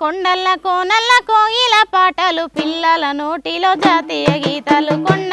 కొండల్ల కోనల్ల కోయిల పాటలు పిల్లల నోటిలో జాతీయ గీతాలు కొండ